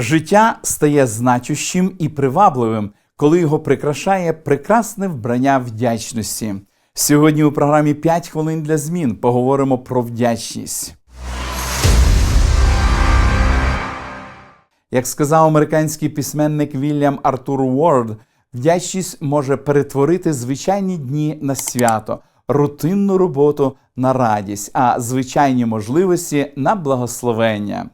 Життя стає значущим і привабливим, коли його прикрашає прекрасне вбрання вдячності. Сьогодні у програмі «5 хвилин для змін поговоримо про вдячність. Як сказав американський письменник Вільям Артур Уорд, вдячність може перетворити звичайні дні на свято, рутинну роботу на радість, а звичайні можливості на благословення.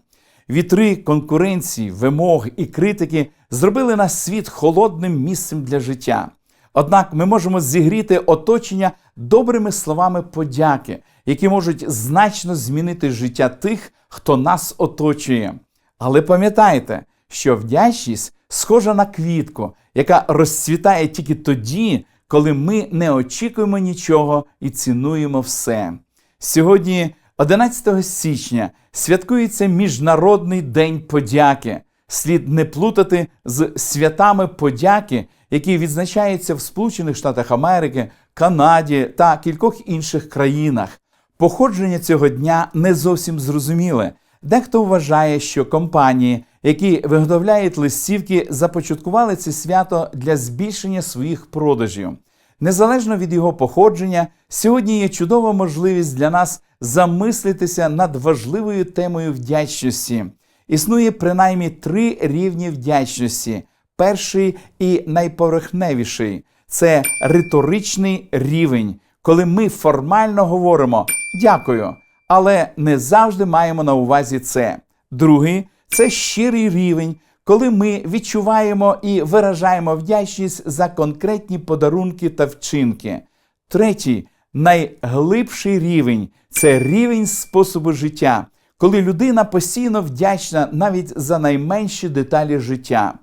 Вітри конкуренції, вимог і критики зробили наш світ холодним місцем для життя. Однак ми можемо зігріти оточення добрими словами подяки, які можуть значно змінити життя тих, хто нас оточує. Але пам'ятайте, що вдячність схожа на квітку, яка розцвітає тільки тоді, коли ми не очікуємо нічого і цінуємо все. Сьогодні, 11 січня, святкується Міжнародний день подяки. Слід не плутати з святами подяки, які відзначаються в Сполучених Штатах Америки, Канаді та кількох інших країнах. Походження цього дня не зовсім зрозуміле. Дехто вважає, що компанії, які виготовляють листівки, започаткували це свято для збільшення своїх продажів. Незалежно від його походження, сьогодні є чудова можливість для нас замислитися над важливою темою вдячності. Існує принаймні три рівні вдячності. Перший і найповерхневіший це риторичний рівень, коли ми формально говоримо дякую, але не завжди маємо на увазі це. Другий це щирий рівень, коли ми відчуваємо і виражаємо вдячність за конкретні подарунки та вчинки. Третій найглибший рівень це рівень способу життя, коли людина постійно вдячна навіть за найменші деталі життя.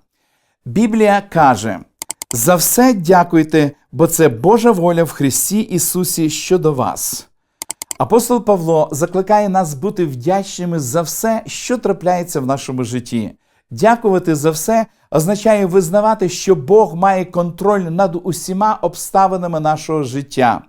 Біблія каже: за все дякуйте, бо це Божа воля в Христі Ісусі щодо вас. Апостол Павло закликає нас бути вдячними за все, що трапляється в нашому житті. Дякувати за все означає визнавати, що Бог має контроль над усіма обставинами нашого життя.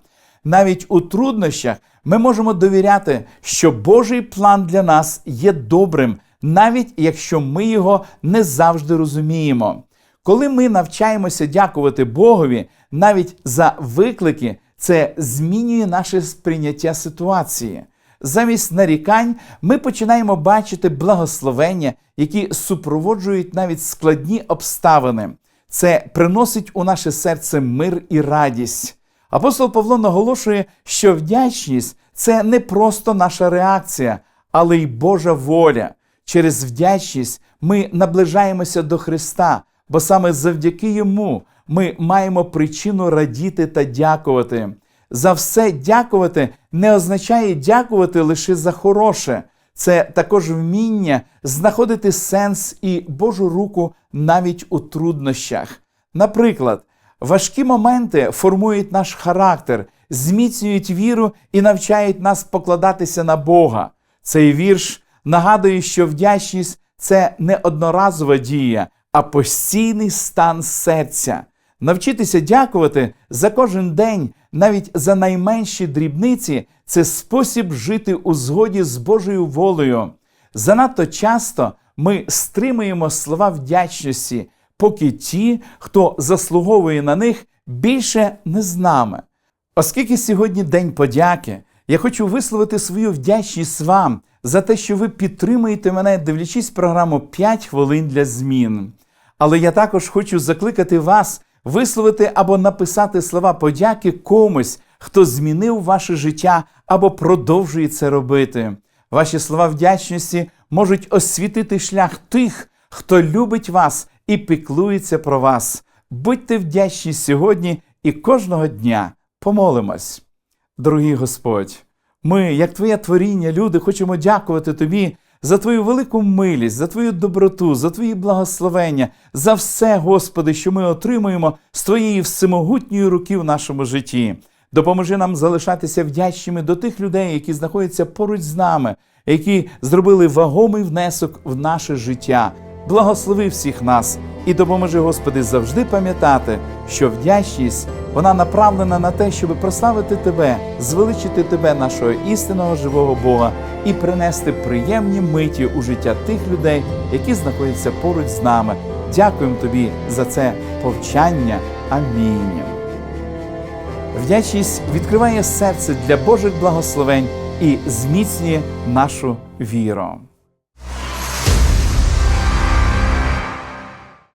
Навіть у труднощах ми можемо довіряти, що Божий план для нас є добрим, навіть якщо ми його не завжди розуміємо. Коли ми навчаємося дякувати Богові навіть за виклики, це змінює наше сприйняття ситуації. Замість нарікань ми починаємо бачити благословення, які супроводжують навіть складні обставини. Це приносить у наше серце мир і радість. Апостол Павло наголошує, що вдячність це не просто наша реакція, але й Божа воля. Через вдячність ми наближаємося до Христа, бо саме завдяки Йому ми маємо причину радіти та дякувати. За все дякувати не означає дякувати лише за хороше. Це також вміння знаходити сенс і Божу руку навіть у труднощах. Наприклад, важкі моменти формують наш характер, зміцнюють віру і навчають нас покладатися на Бога. Цей вірш нагадує, що вдячність це не одноразова дія, а постійний стан серця. Навчитися дякувати за кожен день, навіть за найменші дрібниці, це спосіб жити у згоді з Божою волею. Занадто часто ми стримуємо слова вдячності, поки ті, хто заслуговує на них, більше не з нами. Оскільки сьогодні День подяки, я хочу висловити свою вдячність вам за те, що ви підтримуєте мене, дивлячись програму «5 хвилин для змін. Але я також хочу закликати вас висловити або написати слова подяки комусь, хто змінив ваше життя або продовжує це робити. Ваші слова вдячності можуть освітити шлях тих, хто любить вас і піклується про вас. Будьте вдячні сьогодні і кожного дня. Помолимось. Дорогий Господь, ми, як Твоє творіння, люди, хочемо дякувати Тобі за Твою велику милість, за Твою доброту, за Твої благословення, за все, Господи, що ми отримуємо з Твоєї всемогутньої руки в нашому житті. Допоможи нам залишатися вдячними до тих людей, які знаходяться поруч з нами, які зробили вагомий внесок в наше життя. Благослови всіх нас І допоможи, Господи, завжди пам'ятати, що вдячність вона направлена на те, щоб прославити Тебе, звеличити Тебе, нашого істинного живого Бога, і принести приємні миті у життя тих людей, які знаходяться поруч з нами. Дякуємо Тобі за це повчання. Амінь. Вдячність відкриває серце для Божих благословень і зміцнює нашу віру.